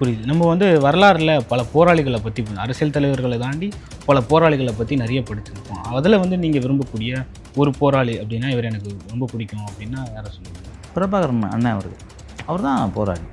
புரியுது. நம்ம வந்து வரலாறுல பல போராளிகளை பற்றி அரசியல் தலைவர்களை தாண்டி பல போராளிகளை பற்றி நிறைய படிச்சிருப்போம். அதில் வந்து நீங்கள் விரும்பக்கூடிய ஒரு போராளி அப்படின்னா இவர் எனக்கு ரொம்ப பிடிக்கும் அப்படின்னா யாரை சொல்லுவீங்க? பிரபாகரன் அண்ணன் அவருக்கு அவர். தான் போராடி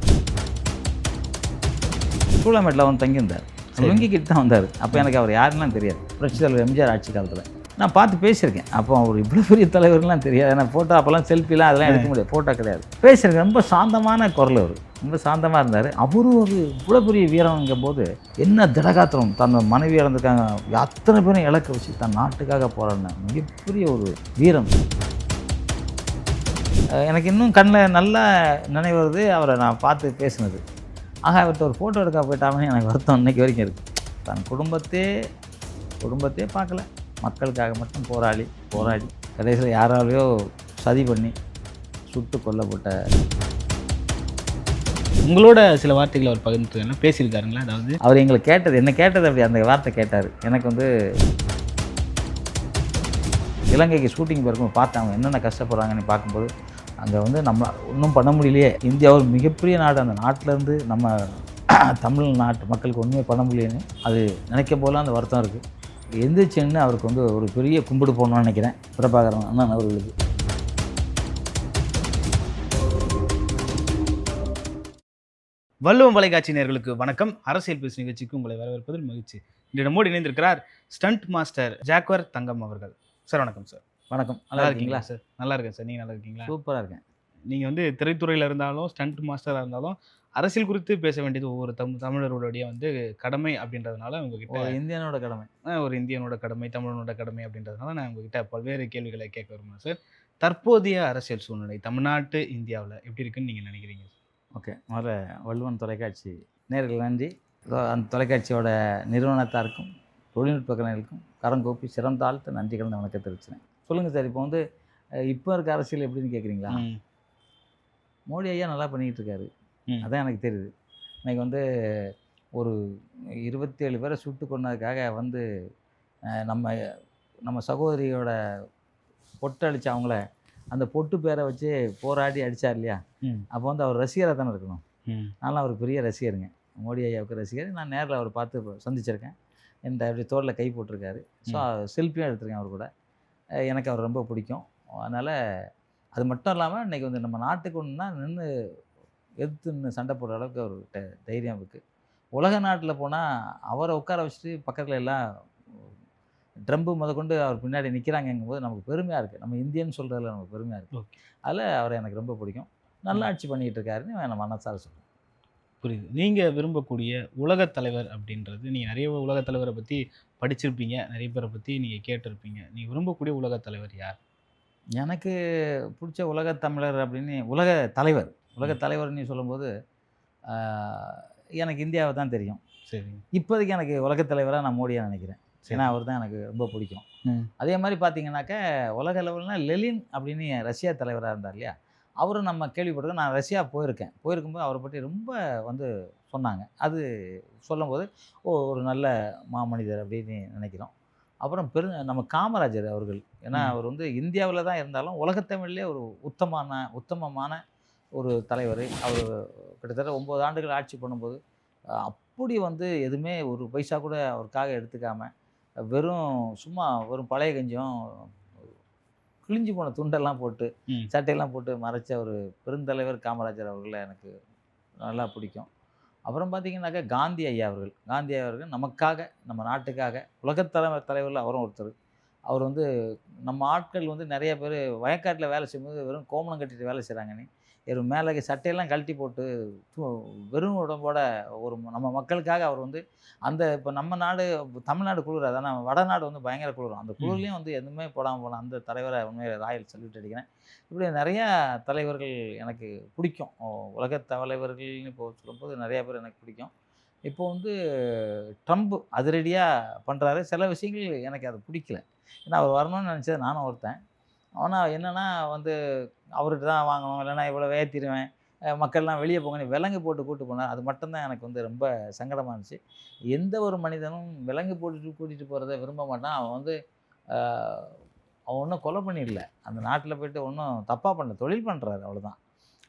சூளாமேட்டில் வந்து தங்கியிருந்தார். லுங்கி கிட்ட தான் வந்தார். அப்போ எனக்கு அவர் யாருன்னு தெரியாது. புரட்சி தலைவர் எம்ஜிஆர் ஆட்சி காலத்தில். நான் பார்த்து பேசியிருக்கேன். அப்போ அவர் இவ்வளோ பெரிய தலைவர்லாம் தெரியாது. ஏன்னா ஃபோட்டோ அப்போல்லாம் செல்ஃபிலாம் அதெல்லாம் எடுக்க முடியாது. ஃபோட்டோ கிடையாது. பேசியிருக்கேன். ரொம்ப சாந்தமான குரல் அவர். ரொம்ப சாந்தமாக இருந்தார். அவரும் ஒரு இவ்வளோ பெரிய வீரங்கும் போது என்ன திடகாத்திரம் தன் மனைவி இழந்திருக்காங்க அத்தனை பேரும் இழக்க வச்சு தன் நாட்டுக்காக போராடின மிகப்பெரிய ஒரு வீரம் எனக்கு இன்னும் கண்ணில் நல்லா நினைவு வருது. அவரை நான் பார்த்து பேசினது. ஆக அவர்கிட்ட ஒரு ஃபோட்டோ எடுக்க போயிட்டாமே எனக்கு வருத்தம் இன்றைக்கி வரைக்கும் இருக்குது தன் குடும்பத்தே குடும்பத்தையே பார்க்கல. மக்களுக்காக மட்டும் போராடி போராடி கடைசியில் யாராலையோ சதி பண்ணி சுட்டு கொல்லப்பட்ட உங்களோட சில வார்த்தைகளை அவர் பகிர்ந்து பேசியிருக்காருங்களா? அதாவது அவர் எங்களை கேட்டது என்ன கேட்டது அப்படி அந்த வார்த்தை கேட்டார். எனக்கு வந்து இலங்கைக்கு ஷூட்டிங் போயிருக்கும் அவங்க என்னென்ன கஷ்டப்படுறாங்கன்னு பார்க்கும்போது அங்கே வந்து நம்ம ஒன்றும் பண்ண முடியலையே. இந்தியா ஒரு மிகப்பெரிய நாடு. அந்த நாட்டிலேருந்து நம்ம தமிழ் நாட்டு மக்களுக்கு ஒன்றுமே பண்ண முடியலன்னு அது நினைக்கும் போல அந்த வருத்தம் இருக்குது எந்திரிச்சுன்னு அவருக்கு வந்து ஒரு பெரிய கும்பிடு போடணும்னு நினைக்கிறேன். பிரபாகரன் அண்ணன் அவர்களுக்கு. வள்ளுவம் தொலைக்காட்சி நேயர்களுக்கு வணக்கம். அரசியல் பேசு நிகழ்ச்சிக்கு உங்களை வரவேற்பதில் மகிழ்ச்சி. நம்மோடு இணைந்திருக்கிறார் ஸ்டண்ட் மாஸ்டர் ஜாக்வர் தங்கம் அவர்கள். சார் வணக்கம் சார். வணக்கம். நல்லா இருக்கீங்களா? சார்? நல்லா இருக்கேன் சார். நீங்கள் நல்லா இருக்கீங்களா? சூப்பராக இருக்கேன். நீங்கள் வந்து திரைத்துறையில் இருந்தாலும் ஸ்டண்ட் மாஸ்டராக இருந்தாலும் அரசியல் குறித்து பேச வேண்டியது ஒவ்வொரு தம் தமிழர்களுடைய வந்து கடமை அப்படின்றதுனால உங்ககிட்ட இந்தியனோட கடமை. ஒரு இந்தியனோட கடமை தமிழனோட கடமை அப்படின்றதுனால நான் உங்ககிட்ட பல்வேறு கேள்விகளை கேட்க விரும்புகிறேன் சார். தற்போதைய அரசியல் சூழ்நிலை தமிழ்நாட்டு இந்தியாவில் எப்படி இருக்குன்னு நீங்கள் நினைக்கிறீங்க ஓகே. முதல்ல வள்ளுவன் தொலைக்காட்சி. நேர்கள் நன்றி. அந்த தொலைக்காட்சியோட நிறுவனத்தாருக்கும் தொழில்நுட்ப கலைஞர்களுக்கும் கரங்கோப்பி சிறந்தாழ்த்து நன்றி கலந்த வணக்கம் தெரிவிச்சினேன் சொல்லுங்கள் சார். இப்போ வந்து இப்போ இருக்க அரசியல் எப்படின்னு கேட்குறீங்களா? மோடி ஐயா நல்லா பண்ணிக்கிட்டு இருக்காரு. அதான் எனக்கு தெரியுது. இன்னைக்கு வந்து ஒரு இருபத்தி ஏழு பேரை சுட்டு கொன்னதுக்காக வந்து நம்ம நம்ம சகோதரியோட பொட்டு அடிச்ச அவங்கள அந்த பொட்டு பேரை வச்சு போராடி அடித்தார் இல்லையா? அப்போ வந்து அவர் ரசிகராக தானே இருக்கணும். ம், நான்லாம் அவருக்கு பெரிய ரசிகருங்க. மோடி ஐயாவுக்கு ரசிகர். நான் நேரில் அவர் பார்த்து சந்திச்சிருக்கேன். என்கிட்ட அப்படி தோளில் கை போட்டிருக்காரு. ஸோ செல்ஃபியும் எடுத்திருக்கேன் அவர் கூட. எனக்கு அவர் ரொம்ப பிடிக்கும். அதனால் அது மட்டும் இல்லாமல் இன்றைக்கி வந்து நம்ம நாட்டுக்கு ஒன்றுனா நின்று எதிர்த்து சண்டை போடுற அளவுக்கு அவர்கிட்ட தைரியம் இருக்குது உலக நாட்டில் போனால் அவரை உட்கார வச்சுட்டு பக்கத்தில் எல்லாம் ட்ரம்பு முதற்கொண்டு அவர் பின்னாடி நிற்கிறாங்கங்கும் போது நமக்கு பெருமையாக இருக்குது நம்ம இந்தியன்னு சொல்கிறதுல நமக்கு பெருமையாக இருக்குது ஓகே. அதில் அவரை எனக்கு ரொம்ப பிடிக்கும். நல்ல ஆட்சி பண்ணிகிட்டு இருக்காருன்னு நான் மனசார சொல்கிறேன் புரியுது. நீங்கள் விரும்பக்கூடிய உலகத் தலைவர் அப்படின்றது நீங்கள் நிறைய உலகத் தலைவரை பற்றி படிச்சிருப்பீங்க நிறைய பேரை பற்றி நீங்கள் கேட்டிருப்பீங்க. நீங்கள் விரும்பக்கூடிய உலகத் தலைவர் யார்? எனக்கு பிடிச்ச உலகத் தமிழர் அப்படின்னு உலக தலைவர். உலக தலைவர்னு சொல்லும்போது எனக்கு இந்தியாவை தான் தெரியும். சரி. இப்போதைக்கு எனக்கு உலகத் தலைவராக நான் மோடியை நினைக்கிறேன். ஏன்னா அவர் தான் எனக்கு ரொம்ப பிடிக்கும். அதே மாதிரி பார்த்தீங்கன்னாக்க உலக லெவல்னா லெலின் அப்படின்னு ரஷ்யா தலைவராக இருந்தார் இல்லையா? அவரும் நம்ம கேள்விப்பட்டிருக்கோம் நான் ரஷ்யா போயிருக்கேன். போயிருக்கும்போது அவரை பற்றி ரொம்ப வந்து சொன்னாங்க. அது சொல்லும்போது ஓ ஒரு நல்ல மாமனிதர் அப்படின்னு நினைக்கிறோம். அப்புறம் பெரு நம்ம காமராஜர் அவர்கள். ஏன்னா. அவர் வந்து இந்தியாவில் தான் இருந்தாலும் உலகத்தமிழ்லே ஒரு உத்தமான உத்தமமான ஒரு தலைவர். அவர் கிட்டத்தட்ட ஒம்பது ஆண்டுகள் ஆட்சி பண்ணும்போது அப்படி வந்து எதுவுமே ஒரு பைசா கூட அவருக்காக எடுத்துக்காம வெறும் சும்மா வெறும் பழைய கஞ்சம் கிழிஞ்சு போன துண்டெல்லாம் போட்டு. சட்டையெல்லாம் போட்டு மறைச்ச ஒரு பெருந்தலைவர் காமராஜர் அவர்களை எனக்கு நல்லா பிடிக்கும். அப்புறம் பார்த்தீங்கன்னாக்கா காந்தி ஐயா அவர்கள். காந்தி ஐயா அவர்கள் நமக்காக நம்ம நாட்டுக்காக உலகத் தலைவர் தலைவரில் அவரும் ஒருத்தர். அவர் வந்து நம்ம ஆட்கள் வந்து நிறைய பேர் வயக்காட்டில் வேலை செய்யும்போது வெறும் கோமணம் கட்டிட்டு வேலை செய்கிறாங்கன்னு மேலே சட்டையெல்லாம் கழட்டி போட்டு வெறும் உடம்போட ஒரு நம்ம மக்களுக்காக அவர் வந்து அந்த இப்போ நம்ம நாடு தமிழ்நாடு குளிர் அதான் வடநாடு வந்து பயங்கர குளிரும் அந்த குளிர்லையும் வந்து எதுவுமே போடாமல் போன அந்த தலைவரை உண்மையில ராயல் சல்யூட் அடிக்கிறேன். இப்படி நிறையா தலைவர்கள் எனக்கு பிடிக்கும். ஓ, உலகத் தலைவர்கள்னு இப்போ சொல்லும்போது நிறையா பேர் எனக்கு பிடிக்கும். இப்போ வந்து ட்ரம்ப் அதிரடியாக பண்ணுறாரு சில விஷயங்கள் எனக்கு அது பிடிக்கல. ஏன்னா அவர் வரணும்னு நினச்சது நானும் ஒருத்தன். ஆனால் என்னென்னா வந்து அவர்கிட்ட தான் வாங்கணும். இல்லைன்னா இவ்வளோ ஏற்றிடுவேன் மக்கள்லாம் வெளியே போங்க. நீ விலங்கு போட்டு கூட்டு போனார் அது மட்டும்தான் எனக்கு வந்து ரொம்ப சங்கடமாக இருந்துச்சு. எந்த ஒரு மனிதனும் விலங்கு போட்டுட்டு கூட்டிகிட்டு போகிறத விரும்ப மாட்டான். அவன் வந்து அவன் ஒன்றும் கொலை பண்ணிடல. அந்த நாட்டில் போயிட்டு ஒன்றும் தப்பாக பண்ணல. தொழில் பண்ணுறாரு அவ்வளோதான்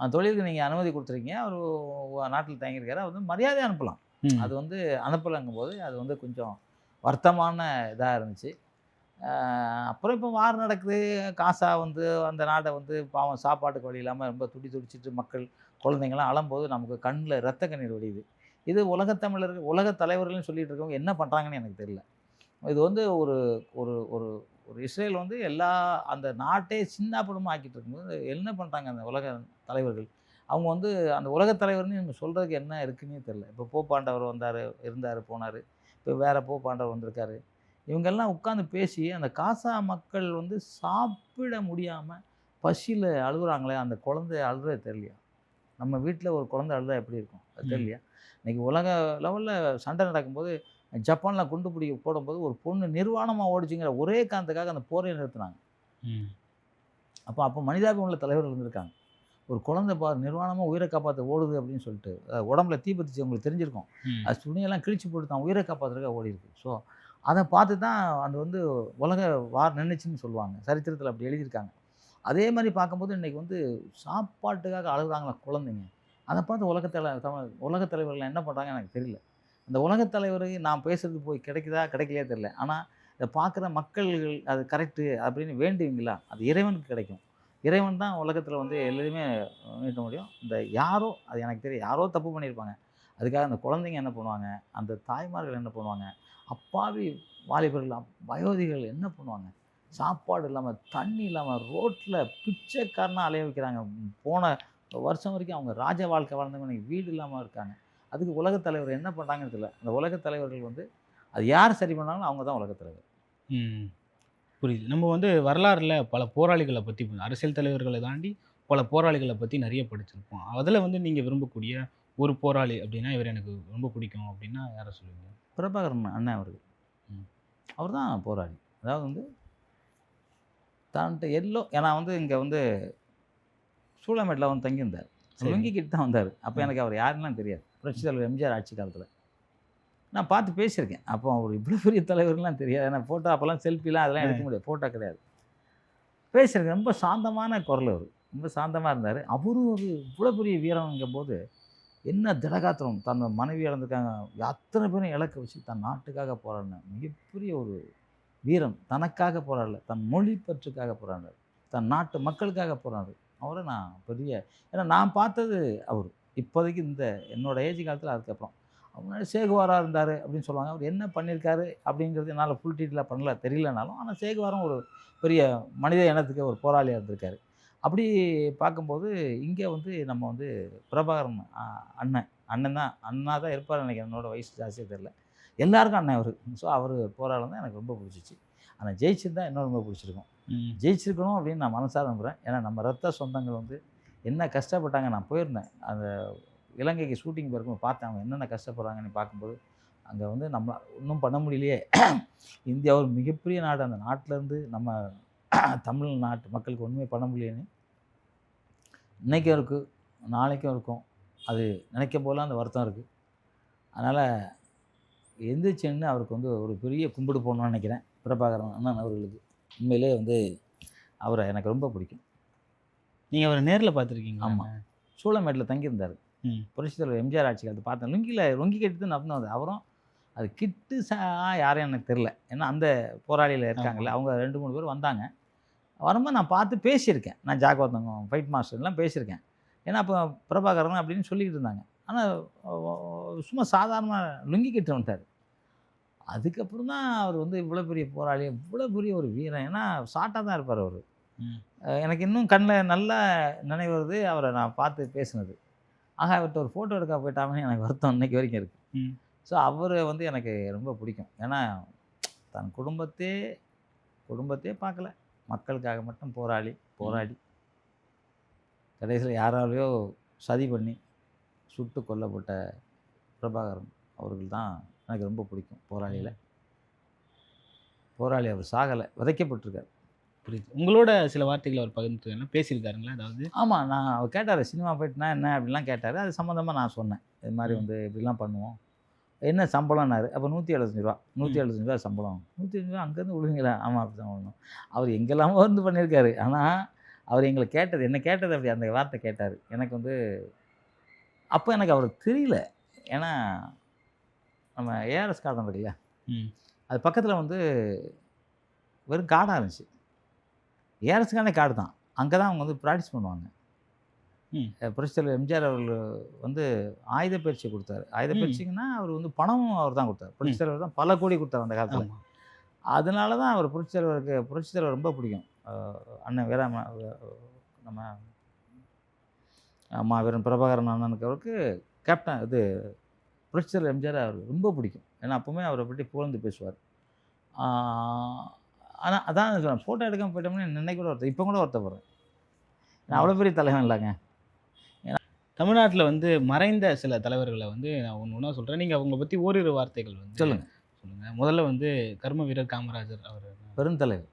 அந்த தொழிலுக்கு நீங்கள் அனுமதி கொடுத்துருக்கீங்க. அவர் நாட்டில் தங்கியிருக்காரு. அவர் வந்து மரியாதை அனுப்பலாம். அது வந்து அனுப்பலைங்கும் போது அது வந்து கொஞ்சம் வருத்தமான இதாக இருந்துச்சு. அப்புறம் இப்போ வார் நடக்குது. காசா வந்து அந்த நாட்டை வந்து பாவம் சாப்பாட்டுக்கு வழி இல்லாமல் ரொம்ப துடி துடிச்சிட்டு மக்கள் குழந்தைங்களாம் அழும்போது நமக்கு கண்ணில் ரத்த கண்ணீர் வடியுது. இது உலகத்தமிழர்கள் உலக தலைவர்கள்னு சொல்லிட்டு இருக்கவங்க என்ன பண்ணுறாங்கன்னு எனக்கு தெரியல. இது வந்து ஒரு ஒரு ஒரு ஒரு இஸ்ரேல் வந்து எல்லா அந்த நாட்டே சின்னாப்படமாக ஆக்கிட்டு இருக்கும்போது என்ன பண்ணுறாங்க அந்த உலக தலைவர்கள்? அவங்க வந்து அந்த உலக தலைவர்னு நம்ம சொல்கிறதுக்கு என்ன இருக்குன்னே தெரில இப்போ போப்பாண்டவர் வந்தார் இருந்தார் போனார். இப்போ வேறு போப்பாண்டவர் வந்திருக்காரு. இவங்கெல்லாம் உட்காந்து பேசி அந்த காசா மக்கள் வந்து சாப்பிட முடியாமல் பசியில் அழுகுறாங்களே அந்த குழந்தை அழுறது தெரியலையா? நம்ம வீட்டில் ஒரு குழந்தை அழுதா எப்படி இருக்கும்? அது. தெரியலையா? இன்னைக்கு உலக லெவலில் சண்டை நடக்கும்போது ஜப்பானில் குண்டு பிடி போடும்போது ஒரு பொண்ணு நிர்வாணமாக ஓடிச்சுங்கிற ஒரே காரணத்துக்காக அந்த போரை நிறுத்தினாங்க. அப்போ அப்போ மனிதாபிமான உள்ள தலைவர்கள் இருந்திருக்காங்க. ஒரு குழந்தை பா நிர்வாணமாக உயிரை காப்பாற்ற ஓடுது அப்படின்னு சொல்லிட்டு உடம்புல தீ பத்திச்சு உங்களுக்கு தெரிஞ்சிருக்கும். அது துணியெல்லாம் கிழிச்சு போட்டு தான் உயிரை காப்பாற்றுறதுக்காக ஓடி இருக்கு ஸோ அதை பார்த்து தான் அது வந்து உலக வார் நின்றுச்சுன்னு சொல்லுவாங்க. சரித்திரத்தில் அப்படி எழுதியிருக்காங்க. அதே மாதிரி பார்க்கும்போது இன்றைக்கி வந்து சாப்பாட்டுக்காக அழுகுறாங்களா குழந்தைங்க. அதை பார்த்து உலகத்தலை தமிழ் உலகத் தலைவர்கள் என்ன பண்ணுறாங்க எனக்கு தெரியல. அந்த உலகத் தலைவர் நான் பேசுறது போய் கிடைக்குதா கிடைக்கலையா தெரியல. ஆனால் இதை பார்க்குற மக்கள்கள் அது கரெக்டு அப்படின்னு வேண்டுவீங்களா? அது இறைவனுக்கு கிடைக்கும். இறைவன் தான் உலகத்தில் வந்து எல்லாருமே நீட்ட முடியும். இந்த யாரோ அது எனக்கு தெரியும் யாரோ தப்பு பண்ணியிருப்பாங்க. அதுக்காக அந்த குழந்தைங்க என்ன பண்ணுவாங்க? அந்த தாய்மார்கள் என்ன பண்ணுவாங்க? அப்பாவி வாலிபர்கள் வயோதிகள் என்ன பண்ணுவாங்க? சாப்பாடு இல்லாமல் தண்ணி இல்லாமல் ரோட்டில் பிச்சைக்காரனாக அலைய வைக்கிறாங்க. போன வருஷம் வரைக்கும் அவங்க ராஜ வாழ்க்கை வாழ்ந்தவங்க இன்றைக்கி வீடு இல்லாமல் இருக்காங்க. அதுக்கு உலகத் தலைவர் என்ன பண்ணுறாங்கன்னு தெரியல. அந்த உலகத் தலைவர்கள் வந்து அது யார் சரி பண்ணாங்களோ அவங்க தான் உலகத் தலைவர். புரியுது. நம்ம வந்து வரலாறுல பல போராளிகளை பற்றி அரசியல் தலைவர்களை தாண்டி பல போராளிகளை பற்றி நிறைய படிச்சிருப்போம். அதில் வந்து நீங்கள் விரும்பக்கூடிய ஒரு போராளி அப்படின்னா இவர் எனக்கு ரொம்ப பிடிக்கும் அப்படின்னா யாரை சொல்லுவீங்க? பிரபாகரன் அண்ணன் அவர்கள். அவர் தான் போராளி. அதாவது வந்து தன்ட்ட எல்லோ ஏன்னா வந்து இங்கே வந்து சூளமேட்டில் வந்து தங்கியிருந்தார். சரி. லுங்கி கிட்ட தான் வந்தார். அப்போ. எனக்கு அவர் யாருன்னு தெரியாது. புரட்சி தலைவர் எம்ஜிஆர் ஆட்சி காலத்தில். நான் பார்த்து பேசியிருக்கேன். அப்போ அவர் இவ்வளோ பெரிய தலைவர்லாம் தெரியாது. ஏன்னா ஃபோட்டோ அப்போல்லாம் செல்ஃபிலாம் அதெல்லாம் எடுக்க முடியாது. ஃபோட்டோ கிடையாது. பேசியிருக்கேன். ரொம்ப சாந்தமான குரல் அவர். ரொம்ப சாந்தமாக இருந்தார். அவரும் ஒரு இவ்வளோ பெரிய வீரனுங்கும் போது என்ன திடகாத்திரம்? தன் மனைவி இழந்திருக்காங்க. அத்தனை பேரும் இலக்க வச்சு தன் நாட்டுக்காக போராடின மிகப்பெரிய ஒரு வீரன். தனக்காக போராடல. தன் மொழி பற்றுக்காக போராடினார். தன் நாட்டு மக்களுக்காக போராடினார். அவரை நான் பெரிய ஏன்னா நான் பார்த்தது அவர். இப்போதைக்கு இந்த என்னோட ஏஜ் காலத்தில் அதுக்கப்புறம். அவர் முன்னாடி சேகுவாராக இருந்தார் அப்படின்னு சொல்லுவாங்க. அவர் என்ன பண்ணியிருக்காரு அப்படிங்கிறது என்னால் ஃபுல் டீட்டெயிலாக பண்ணல. தெரியலனாலும் ஆனால் சேகுவாரம் ஒரு பெரிய மனித இனத்துக்கு ஒரு போராளியாக இருந்திருக்காரு. அப்படி பார்க்கும்போது இங்கே வந்து நம்ம வந்து பிரபாகரன் அண்ணன் அண்ணன் தான் அண்ணா தான் இருப்பார் நினைக்கிறேன். என்னோட வயசு ஜாஸ்தியாக தெரில எல்லாருக்கும் அண்ணன் அவர். ஸோ அவர் போராடம் தான் எனக்கு ரொம்ப பிடிச்சிச்சு. ஆனால் ஜெயிச்சிருந்தா இன்னும் ரொம்ப பிடிச்சிருக்கும். ஜெயிச்சிருக்கணும் அப்படின்னு நான் மனசார நம்புகிறேன் ஏன்னா நம்ம ரத்த சொந்தங்கள் வந்து என்ன கஷ்டப்பட்டாங்க நான் போயிருந்தேன். அந்த இலங்கைக்கு ஷூட்டிங் போயிருக்கும் பார்த்தேன். அவங்க என்னென்ன கஷ்டப்படுறாங்கன்னு பார்க்கும்போது அங்கே வந்து நம்ம ஒன்றும் பண்ண முடியலையே. இந்தியா ஒரு மிகப்பெரிய நாடு. அந்த நாட்டிலேருந்து நம்ம தமிழ் நாட்டு மக்களுக்கு ஒன்றுமே பண்ண முடியலன்னு இன்றைக்கும் இருக்குது நாளைக்கும் இருக்கும். அது நினைக்கும் போல அந்த வருத்தம் இருக்குது அதனால் எந்திரிச்சுன்னு அவருக்கு வந்து ஒரு பெரிய கும்பிடு போடணும்னு நினைக்கிறேன். பிரபாகரன் அண்ணன் அவர்களுக்கு. உண்மையிலே வந்து அவரை எனக்கு ரொம்ப பிடிக்கும். நீங்கள் அவரை நேரில் பார்த்துருக்கீங்க ஆமா. சூளமேட்டில் தங்கியிருந்தார். புரட்சி தலைவர் எம்ஜிஆர் ஆட்சி காலத்து பார்த்தேன். லுங்கியில் லுங்கி கட்டி தான் நப்பினது அவரும் அது கிட்டு சா யாரும் எனக்கு தெரில ஏன்னா அந்த போராளியில் இருக்காங்கல்ல அவங்க ரெண்டு மூணு பேர் வந்தாங்க. வரும்போது நான் பார்த்து பேசியிருக்கேன். நான் ஜாகவத்தங்கம் ஃபைட் மாஸ்டர்லாம் பேசியிருக்கேன். ஏன்னா அப்போ பிரபாகரன் அப்படின்னு சொல்லிக்கிட்டு இருந்தாங்க. ஆனால் சும்மா சாதாரணமாக லுங்கி கட்டி வந்துட்டார். அதுக்கப்புறம் தான் அவர் வந்து இவ்வளோ பெரிய போராளி இவ்வளோ பெரிய ஒரு வீரன். ஏன்னா ஷார்ட்டாக தான் இருப்பார் அவர். எனக்கு இன்னும் கண்ணில் நல்ல நினைவு வருது அவரை நான் பார்த்து பேசினது. ஆக அவர்கிட்ட ஒரு ஃபோட்டோ எடுக்க போயிட்டாமே எனக்கு வருத்தம் இன்னைக்கு வரைக்கும் இருக்குது. ஸோ அவர் வந்து எனக்கு ரொம்ப பிடிக்கும். ஏன்னா தன் குடும்பத்தே குடும்பத்தையே பார்க்கல. மக்களுக்காக மட்டும் போராளி போராடி கடைசியில் யாராலையோ சதி பண்ணி சுட்டு கொல்லப்பட்ட பிரபாகரன் அவர்கள் தான் எனக்கு ரொம்ப பிடிக்கும் போராளியில். போராளி அவர் சாகலை விதைக்கப்பட்டிருக்கார். புரியுது. உங்களோட சில வார்த்தைகளை அவர் பகிர்ந்து பேசியிருக்காருங்களா அதாவது ஆமாம் நான் அவர் கேட்டார் சினிமா போயிட்டுனா என்ன? அப்படிலாம் கேட்டார். அது சம்மந்தமாக நான் சொன்னேன். இது மாதிரி. வந்து இப்படிலாம் பண்ணுவோம். என்ன சம்பளம்னாரு? அப்போ நூற்றி எழுபத்தஞ்சு ரூபா. நூற்றி. எழுபத்தஞ்சு ரூபா சம்பளம். நூற்றி எழுபது ரூபா அங்கேருந்து விழுவீங்களா ஆமாம் அப்படி தான் விழுணும் அவர் எங்கெல்லாமோ இருந்து பண்ணியிருக்காரு. ஆனால் அவர் எங்களை கேட்டது என்ன கேட்டது அப்படி அந்த வார்த்தை கேட்டார். எனக்கு வந்து அப்போ எனக்கு அவருக்கு தெரியல. ஏன்னா நம்ம ஏஆர்எஸ் கார்டன் இருக்குல்ல? அது பக்கத்தில் வந்து வெறும் காடாக இருந்துச்சு. ஏஆர்எஸ்கான காடு தான் அங்கே தான். அவங்க வந்து ப்ராக்டிஸ் பண்ணுவாங்க. புரட்சித்தலைவர் எம்ஜிஆர் அவர்கள் வந்து ஆயுத பயிற்சி கொடுத்தாரு. ஆயுத ம். பயிற்சிங்கன்னா அவர் வந்து பணமும் அவர் தான் கொடுத்தார். புரட்சித்தலைவர் தான் பல கோடி கொடுத்தார் அந்த காலத்தில். அதனால தான் அவர் புரட்சித்தலைவருக்கு புரட்சித்தலைவர் ரொம்ப பிடிக்கும். அண்ணன் வீராம நம்ம அம்மா வீரன் பிரபாகரன் அண்ணனுக்கு அவருக்கு கேப்டன் இது புரட்சித்தலைவர் எம்ஜிஆர் அவர் ரொம்ப பிடிக்கும். ஏன்னா அப்போவுமே அவரை பற்றி புகழ்ந்து பேசுவார். ஆனால் அதான் ஃபோட்டோ எடுக்காம போயிட்டோம்னா நினைக்க கூட ஒருத்தர் இப்போ கூட ஒருத்தப்படுறேன் நான் அவ்வளோ பெரிய தலைவன் இல்லைங்க. தமிழ்நாட்டில் வந்து மறைந்த சில தலைவர்களை வந்து நான் ஒன்று ஒன்றா சொல்கிறேன் நீங்கள் அவங்கள பற்றி ஓரிரு வார்த்தைகள் வந்து சொல்லுங்க. சொல்லுங்கள் முதல்ல வந்து கர்ம வீரர் காமராஜர் அவர். பெருந்தலைவர்.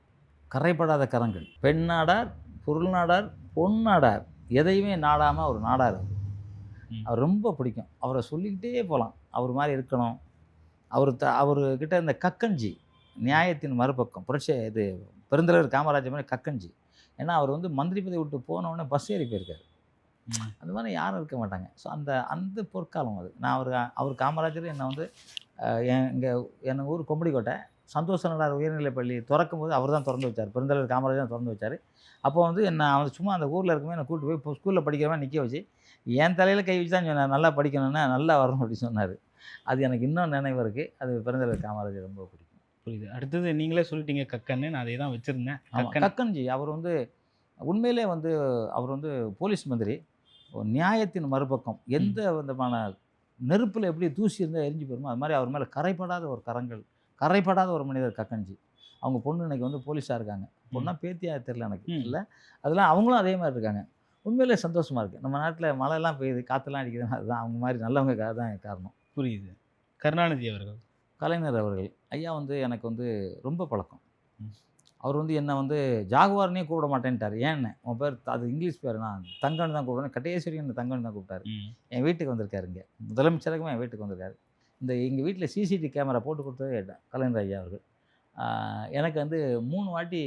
கரைப்படாத கரங்கள். பெண் நாடார் பொருள் நாடார் பொன் நாடார். எதையுமே நாடாமல் ஒரு நாடார் அவர். அவர் ரொம்ப பிடிக்கும். அவரை சொல்லிக்கிட்டே போகலாம் அவர் மாதிரி இருக்கணும். அவர் த அவர்கிட்ட இந்த கக்கஞ்சி நியாயத்தின் மறுபக்கம். புரட்சி இது பெருந்தலைவர் காமராஜர் மாதிரி கக்கஞ்சி. ஏன்னா அவர் வந்து மந்திரி பதவி விட்டு போன உடனே பஸ் ஏறி போயிருக்காரு. அந்த மாதிரி யாரும் இருக்க மாட்டாங்க. ஸோ அந்த அந்த பொற்காலம் அது. நான் அவர் அவர் காமராஜர் என்னை வந்து எங்கள் என் ஊர் கொம்படிக்கோட்டை சந்தோஷ நடார் உயர்நிலைப் பள்ளி திறக்கும் போது அவர் தான் திறந்து வச்சார். பெருந்தலைவர் காமராஜர் தான் திறந்து வச்சார். அப்போ வந்து என்ன அவன் சும்மா அந்த ஊரில் இருக்குமே என்னை கூட்டு போய் ஸ்கூலில் படிக்கிறவன் நிற்க வச்சு என் தலையில் கை வச்சு தான் சொன்னார் நல்லா படிக்கணும்னா நல்லா வரணும் அப்படின்னு சொன்னார். அது எனக்கு இன்னும் நினைவு இருக்குது அது பெருந்தலைவர் காமராஜர் ரொம்ப பிடிக்கும். புரியுது. அடுத்தது நீங்களே சொல்லிட்டீங்க கக்கன்னு. நான் அதை தான் வச்சுருந்தேன். கக்கன்ஜி அவர் வந்து உண்மையிலே வந்து அவர் வந்து போலீஸ் மந்திரி. நியாயத்தின் மறுபக்கம் எந்த விதமான நெருப்பில் எப்படி தூசி இருந்தால் எரிஞ்சு போயிருமோ அது மாதிரி அவர் மேலே கரைப்படாத ஒரு கரங்கள் கரைப்படாத ஒரு மனிதர் கக்கன்ஜி அவங்க பொண்ணு இன்னைக்கு வந்து போலீஸாக இருக்காங்க. பொண்ணா பேத்தியா தெரியல எனக்கு. இல்லை அதெல்லாம் அவங்களும் அதே மாதிரி இருக்காங்க. உண்மையிலே சந்தோஷமாக இருக்குது நம்ம நாட்டில் மழைலாம் பெய்யுது காற்றுலாம் அடிக்குதுன்னா அதுதான் அவங்க மாதிரி நல்லவங்க தான் காரணம். புரியுது. கருணாநிதி அவர்கள். கலைஞர் அவர்கள். ஐயா வந்து எனக்கு வந்து ரொம்ப பழக்கம். அவர் வந்து என்னை வந்து ஜாகுவார்னே கூப்பிட மாட்டேன்ட்டார். ஏன்னு உன் பேர் அது இங்கிலீஷ் பேர் நான் தங்கன்னு தான் கூப்பிடுவேன். கட்டையேஸ்வரி என்ன தங்கன்னு தான் கூப்பிட்டாரு. என் வீட்டுக்கு வந்திருக்காரு இங்கே. முதலமைச்சருக்கும் என் வீட்டுக்கு வந்திருக்காரு. இந்த எங்கள் வீட்டில் சிசிடிவி கேமரா போட்டு கொடுத்தது கலைஞர் ஐயா அவர்கள். எனக்கு வந்து மூணு வாட்டி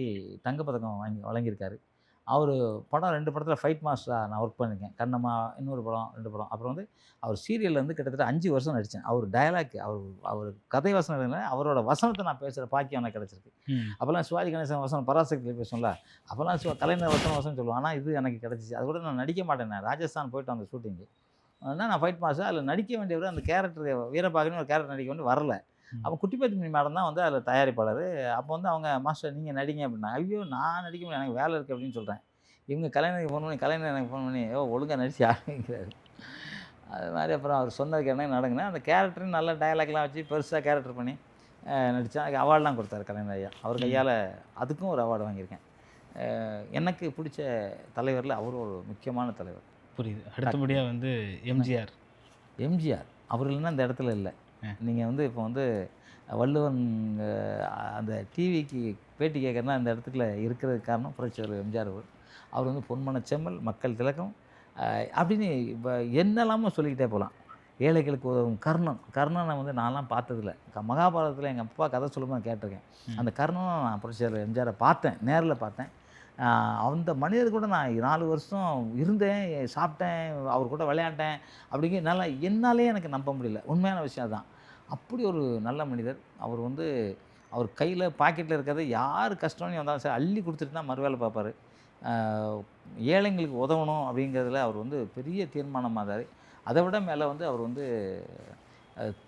தங்கப்பதக்கம் வாங்கி வழங்கியிருக்காரு. அவர் படம் ரெண்டு படத்தில் ஃபைட் மாஸ்டராக நான் ஒர்க் பண்ணியிருக்கேன் கண்ணம்மா இன்னொரு படம் ரெண்டு படம். அப்புறம் வந்து அவர் சீரியலில் வந்து கிட்டத்தட்ட அஞ்சு வருஷம் நடித்தேன் அவர் டயலாக் அவர் அவர் கதை வசனம் இல்லை அவரோட வசனத்தை நான் பேசுகிற பாக்கியம் எனக்கு கிடச்சிருக்கு. அப்போல்லாம் சிவாஜி கணேசன் வசனம் பராசக்தியில் பேசும்ல அப்போல்லாம் சிவா கலைஞர் வசனம் வசனம் சொல்லுவாங்க. ஆனால் இது எனக்கு கிடச்சிச்சு. அது கூட நான் நடிக்க மாட்டேன். நான் ராஜஸ்தான் போயிட்டு அந்த ஷூட்டிங்கு ஆனால் நான் ஃபைட் மாஸ்டர் அதில் நடிக்க வேண்டியவர் அந்த கேரக்டர் வீரபாகனு ஒரு கேரக்டர் நடிக்க வேண்டிய வரல. அப்போ குட்டிப்பத்தினி மேடம் தான் வந்து அதில் தயாரிப்பாளர். அப்போ வந்து அவங்க மாஸ்டர் நீங்கள் நடிங்க அப்படின்னா ஐயோ நான் நடிக்க முடியாது எனக்கு வேலை இருக்குது அப்படின்னு சொல்கிறேன் இவங்க கலைஞருக்கு ஃபோன் பண்ணி கலைஞர் எனக்கு ஃபோன் பண்ணி ஓ ஒழுங்காக நடிச்சு ஆரம்பிக்கிறாரு. அது மாதிரி அப்புறம் அவர் சொன்னதுக்கு என்ன நடங்குனேன் அந்த கேரக்டரும் நல்ல டயலாக்லாம் வச்சு பெருசாக கேரக்டர் பண்ணி நடித்தேன் அதுக்கு அவார்ட்லாம் கொடுத்தாரு கலைஞர் ஐயா. அவர். கையால் அதுக்கும் ஒரு அவார்டு வாங்கியிருக்கேன். எனக்கு பிடிச்ச தலைவரில் அவர் ஒரு முக்கியமான தலைவர். புரியுது. அடுத்தபடியாக வந்து எம்ஜிஆர். எம்ஜிஆர். அவர் இல்லைன்னா இந்த இடத்துல இல்லை. நீங்கள் வந்து இப்போ வந்து வள்ளுவன் அந்த டிவிக்கு பேட்டி கேட்கறனா அந்த இடத்துக்குள்ள இருக்கிறதுக்கு காரணம் புரட்சியாளர் எம்ஜிஆர் அவர் அவர் வந்து பொன்மன செம்மல் மக்கள் திலகம் அஹ், அப்படின்னு இப்போ என்னெல்லாமோ சொல்லிக்கிட்டே போகலாம். ஏழைகளுக்கு உதவும் கர்ணன். கர்ணனை வந்து நான்லாம் பார்த்ததில்ல. மகாபாரதத்தில் எங்கள் அப்பா கதை சொல்லும்போது நான் கேட்டிருக்கேன். அந்த கர்ணனை நான் புரட்சியாளர் எம்ஜிஆரை பார்த்தேன் நேரில் பார்த்தேன். அந்த மனிதர் கூட நான் நாலு வருஷம் இருந்தேன் சாப்பிட்டேன் அவர் கூட விளையாண்டேன் அப்படிங்கிற என்னால் என்னாலே எனக்கு நம்ப முடியல. உண்மையான விஷயம் அதுதான் அப்படி ஒரு நல்ல மனிதர். அவர் வந்து அவர் கையில் பாக்கெட்டில் இருக்கிறத யார் கஷ்டம்னு வந்தாலும் சரி அள்ளி கொடுத்துட்டு தான் மறுவேலை பார்ப்பார். ஏழைங்களுக்கு உதவணும் அப்படிங்கிறதுல அவர் வந்து பெரிய தீர்மானமாக இருந்தார். அதை விட மேலே வந்து அவர் வந்து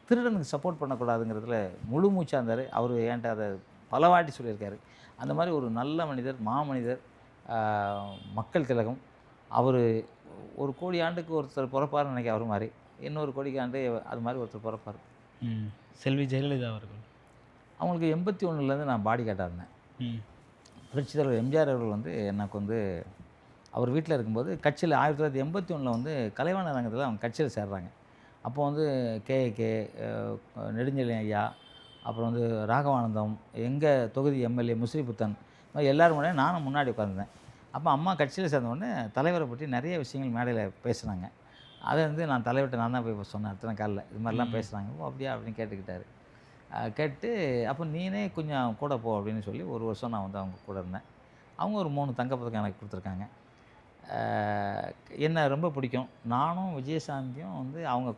திருடனுக்கு சப்போர்ட் பண்ணக்கூடாதுங்கிறதுல முழு மூச்சாக இருந்தார். அவர் என்கிட்ட அதை பலவாட்டி சொல்லியிருக்காரு. அந்த மாதிரி ஒரு நல்ல மனிதர் மாமனிதர் மக்கள் திலகம். அவர் ஒரு கோடி ஆண்டுக்கு ஒருத்தர் பிறப்பார்னு நினைக்க அவர் மாதிரி. இன்னொரு கோடிக்கு ஆண்டு அது மாதிரி ஒருத்தர் பிறப்பார். செல்வி ஜெயலலிதா அவர்கள். அவங்களுக்கு எண்பத்தி ஒன்றுலேருந்து நான் பாடி காட்டாக இருந்தேன். ம். புரட்சித் தலைவர் எம்ஜிஆர் அவர்கள் வந்து எனக்கு வந்து அவர் வீட்டில் இருக்கும்போது கட்சியில் ஆயிரத்தி தொள்ளாயிரத்தி எண்பத்தி ஒன்றில் வந்து கலைவாணர் ரங்கத்தில் அவங்க கட்சியில் சேர்றாங்க. அப்போ வந்து கேஏகே நெடுஞ்செழியன் ஐயா அப்புறம் வந்து ராகவானந்தம் எங்கள் தொகுதி எம்எல்ஏ முஸ்ரீபுத்தன் எல்லாரும் முன்னாடி நானும் முன்னாடி உட்காந்துருந்தேன் அப்போ அம்மா கட்சியில் சேர்ந்த உடனே தலைவரை பற்றி நிறைய விஷயங்கள் மேடையில் பேசுனாங்க அதை வந்து நான் தலைவர்கிட்ட நான் தான் போய் சொன்னேன் அத்தனை காலில். இது மாதிரிலாம். பேசுகிறாங்க ஓ அப்படியா? அப்படின்னு கேட்டுக்கிட்டாரு. கேட்டு அப்போ நீனே கொஞ்சம் கூட போ அப்படின்னு சொல்லி ஒரு வருஷம் நான் வந்து அவங்க கூட இருந்தேன். அவங்க ஒரு மூணு தங்கப்பதக்கம் எனக்கு கொடுத்துருக்காங்க. என்ன ரொம்ப பிடிக்கும்? நானும் விஜயசாந்தியும் வந்து அவங்க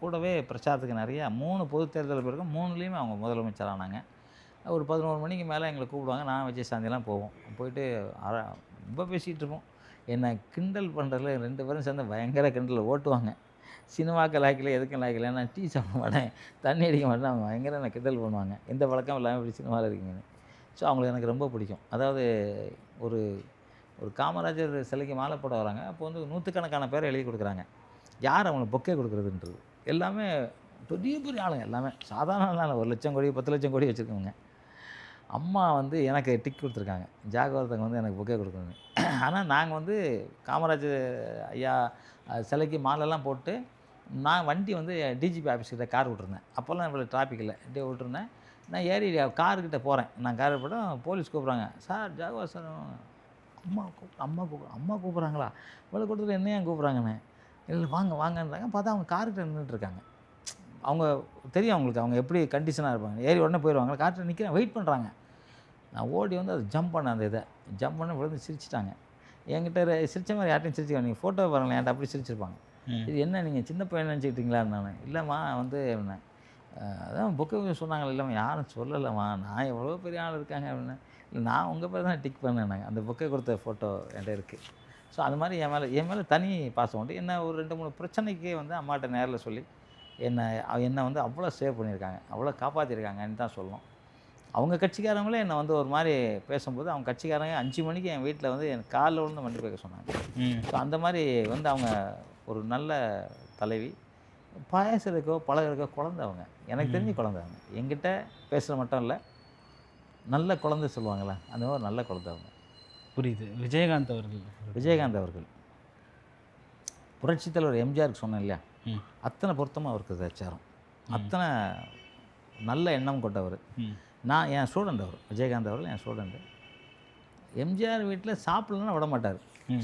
கூடவே பிரச்சாரத்துக்கு நிறையா மூணு பொது தேர்தல் பிறகு மூணுலேயுமே அவங்க முதலமைச்சர் ஆனாங்க ஒரு பதினோரு மணிக்கு மேலே எங்களை கூப்பிடுவாங்க நான் விஜயசாந்திலாம் போவோம். போயிட்டு அற ரொம்ப பேசிகிட்டு இருப்போம். என்னை கிண்டல் பண்ணுறதுல ரெண்டு பேரும் சேர்ந்து பயங்கர கிண்டல் ஓட்டுவாங்க. சினிமாக்கு லாய்க்கல எதுக்கும் லாய்க்கல நான் டீ சாப்பிட மாட்டேன் தண்ணி அடிக்க மாட்டேன் அவங்க பயங்கர நான் கிண்டல் பண்ணுவாங்க. எந்த பழக்கம் இல்லாமல் இப்படி சினிமாவில் இருக்கீங்கன்னு. ஸோ அவங்களுக்கு எனக்கு ரொம்ப பிடிக்கும். அதாவது ஒரு ஒரு காமராஜர் சிலைக்கு மாலை போட வராங்க. அப்போ வந்து நூற்றுக்கணக்கான பேர் எழுதி கொடுக்குறாங்க. யார் அவங்களுக்கு பொக்கே கொடுக்குறதுன்றது? எல்லாமே பெரிய பெரிய ஆளுங்க எல்லாமே. சாதாரண ஆள் ஒரு லட்சம் கோடி பத்து லட்சம் கோடி வச்சுருக்கவங்க. அம்மா வந்து எனக்கு டிக் கொடுத்துருக்காங்க. ஜாகவர்தங்க வந்து எனக்கு பொக்கே கொடுக்கணும் ஆனால் நாங்கள் வந்து காமராஜர் ஐயா சிலைக்கு மாலைலாம் போட்டு நான் வண்டி வந்து டிஜிபி ஆஃபீஸ்கிட்ட கார் விட்டுருந்தேன். அப்போல்லாம் இவ்வளோ டிராஃபிக் இல்லை. இப்படியே விட்டுருந்தேன். நான் ஏறி கார்கிட்ட போகிறேன் நான் கார் போட்டோம் போலீஸ் கூப்பிட்றாங்க. சார் ஜாகவார் சார் அம்மா கூப்பிடு அம்மா கூப்பிடு அம்மா கூப்பிட்றாங்களா? இவ்வளோ கொடுத்துட்டு என்ன ஏன் கூப்பிட்றாங்கண்ணே இல்லை வாங்க வாங்கன்றாங்க. பார்த்தா அவங்க கார்கிட்ட நின்றுட்டு இருக்காங்க. அவங்க தெரியும் அவங்களுக்கு. அவங்க எப்படி கண்டிஷனாக இருப்பாங்க ஏறி உடனே போயிடுவாங்க கார்கிட்ட நிற்கிறேன் வெயிட் பண்ணுறாங்க நான் ஓடி வந்து அதை ஜம்ப் பண்ணேன் அந்த இதை. ஜம்ப் பண்ண விழுந்து சிரிச்சிட்டாங்க. என்கிட்ட சிரிச்ச மாதிரி யார்ட்டையும் சிரிச்சுக்க நீங்கள் ஃபோட்டோ பாருங்களேன். என்கிட்ட அப்படி சிரிச்சிருப்பாங்க. இது என்ன நீங்கள் சின்ன பையன் நினச்சிக்கிட்டீங்களான்னு நான். இல்லைம்மா வந்து என்ன? அதான் புக்கு சொன்னாங்க இல்லைம்மா யாரும் சொல்லலைம்மா நான் எவ்வளோ பெரிய ஆள் இருக்காங்க அப்படின்னு. இல்லை நான் உங்கள் பேர் தான் டிக் பண்ணேன் அந்த புக்கை கொடுத்த ஃபோட்டோ என்கிட்ட இருக்குது ஸோ அது மாதிரி என் மேலே என் மேலே தனி பாசம் உண்டு. என்ன ஒரு ரெண்டு மூணு பிரச்சனைக்கு வந்து அம்மாட்ட நேரில் சொல்லி என்னை என்னை வந்து அவ்வளோ சேவ் பண்ணியிருக்காங்க. அவ்வளோ காப்பாற்றிருக்காங்கன்னு தான் சொல்லணும். அவங்க கட்சிக்காரங்களே என்னை வந்து ஒரு மாதிரி பேசும்போது அவங்க கட்சிக்காரங்க அஞ்சு மணிக்கு என் வீட்டில் வந்து என் காலில் விழுந்து மண்டி பேக்க சொன்னாங்க. ஸோ அந்த மாதிரி வந்து அவங்க ஒரு நல்ல தலைவி. பாயசருக்கோ பழகிறக்கோ குழந்தை அவங்க எனக்கு தெரிஞ்சு குழந்தை அவங்க என்கிட்ட பேசுகிற மட்டும் இல்லை. நல்ல குழந்தை சொல்லுவாங்களே அந்த மாதிரி நல்ல குழந்தை அவங்க புரியுது. விஜயகாந்த் அவர்கள். விஜயகாந்த் அவர்கள். புரட்சித் தலைவர் எம்ஜிஆருக்கு சொன்னேன் இல்லையா. அத்தனை பொருத்தமாக அவருக்கு வச்சாரம் அத்தனை நல்ல எண்ணம் கொண்டவர். நான் என் ஸ்டூடெண்ட் அவர். விஜயகாந்த் அவர்கள் என் ஸ்டூடெண்ட்டு எம்ஜிஆர் வீட்டில் சாப்பிடலன்னா விட மாட்டார்.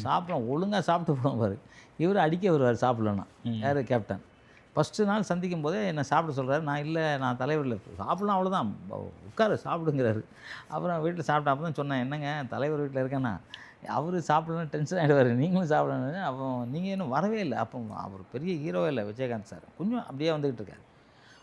சாப்பிட ஒழுங்காக சாப்பிட்டு போவார். இவர் அடிக்க வருவார் சாப்பிடலன்னா. யார்? கேப்டன் ஃபஸ்ட்டு நாள் சந்திக்கும் போதே என்னை சாப்பிட சொல்கிறாரு நான் இல்லை நான் தலைவரில் சாப்பிடலாம் அவ்வளோதான் உட்காரு சாப்பிடுங்கிறாரு. அப்புறம் வீட்டில் சாப்பிட்டா அப்போ தான் சொன்னேன் என்னங்க தலைவர் வீட்டில் இருக்கேன்னா? அவர் சாப்பிடலாம் டென்ஷன் ஆகிடுவார் நீங்களும் சாப்பிடணும் அப்போ நீங்கள் இன்னும் வரவே இல்லை. அப்போ அவர் பெரிய ஹீரோவே இல்லை விஜயகாந்த் சார் கொஞ்சம் அப்படியே வந்துக்கிட்டு இருக்காரு.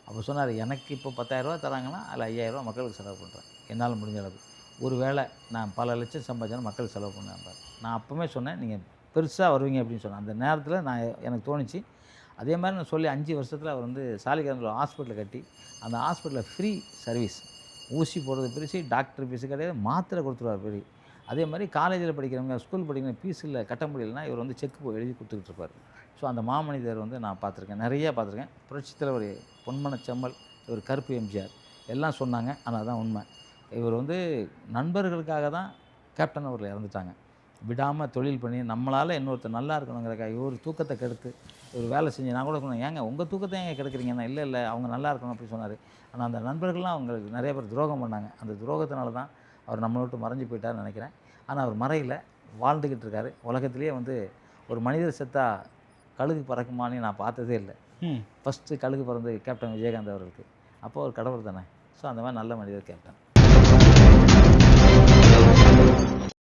அப்போ சொன்னார் எனக்கு இப்போ பத்தாயிரரூவா தராங்கன்னா அதில் ஐயாயிரரூவா மக்களுக்கு செலவு பண்ணுறேன் என்னால் முடிஞ்ச அளவு ஒரு வேளை நான் பல லட்சம் சம்பாதிச்சாலும் மக்களுக்கு செலவு பண்ணேன் நான் அப்போவே சொன்னேன் நீங்கள் பெருசாக வருவீங்க அப்படின்னு சொன்னேன். அந்த நேரத்தில் நான் எனக்கு தோணுச்சு அதே மாதிரி நான் சொல்லி அஞ்சு வருஷத்தில் அவர் வந்து சாலிகிராமில் ஹாஸ்பிட்டல் கட்டி அந்த ஹாஸ்பிட்டலில் ஃப்ரீ சர்வீஸ் ஊசி போடுறது பிரிச்சு டாக்டர் ஃபீஸு கிடையாது மாத்திரை கொடுத்துருவார் ஃப்ரீ அதே மாதிரி காலேஜில் படிக்கிறவங்க ஸ்கூல் படிக்கிற ஃபீஸ் இல்லை கட்ட முடியலன்னா இவர் வந்து செக் எழுதி கொடுத்துக்கிட்டு இருப்பார். ஸோ அந்த மாமனிதர் வந்து நான் பார்த்துருக்கேன் நிறைய பார்த்துருக்கேன். புரட்சி தலைவர் பொன்மன செம்மல் இவர் கருப்பு எம்ஜிஆர். எல்லாம் சொன்னாங்க ஆனால் அதான் உண்மை. இவர் வந்து நண்பர்களுக்காக தான் கேப்டன் அவர்கள் இறந்துட்டாங்க. விடாமல் தொழில் பண்ணி நம்மளால் இன்னொருத்தர் நல்லா இருக்கணுங்கிறக்காக இவர் தூக்கத்தை கெடுத்து இவர் வேலை செஞ்சு நான் கூட சொன்னேன் ஏங்க உங்கள் தூக்கத்தை ஏங்க கெடுக்குறீங்கன்னா இல்லை இல்லை அவங்க நல்லா இருக்கணும் அப்படி சொன்னார். ஆனால் அந்த நண்பர்கள்லாம் அவங்களுக்கு நிறைய பேர் துரோகம் பண்ணாங்க. அந்த துரோகத்தினால தான் அவர் நம்மளை விட்டு மறைஞ்சு போயிட்டார்னு நினைக்கிறேன். ஆனால் அவர் மறையில வாழ்ந்துக்கிட்டு இருக்காரு. உலகத்திலேயே வந்து ஒரு மனிதர் செத்தா கழுகு பறக்குமான்னு நான் பார்த்ததே இல்லை. ஃபஸ்ட்டு கழுகு பிறந்து கேப்டன் விஜயகாந்த் அவர்களுக்கு. அப்போ ஒரு கடவுள் தானே. ஸோ அந்த மாதிரி நல்ல மனிதர் கேப்டன்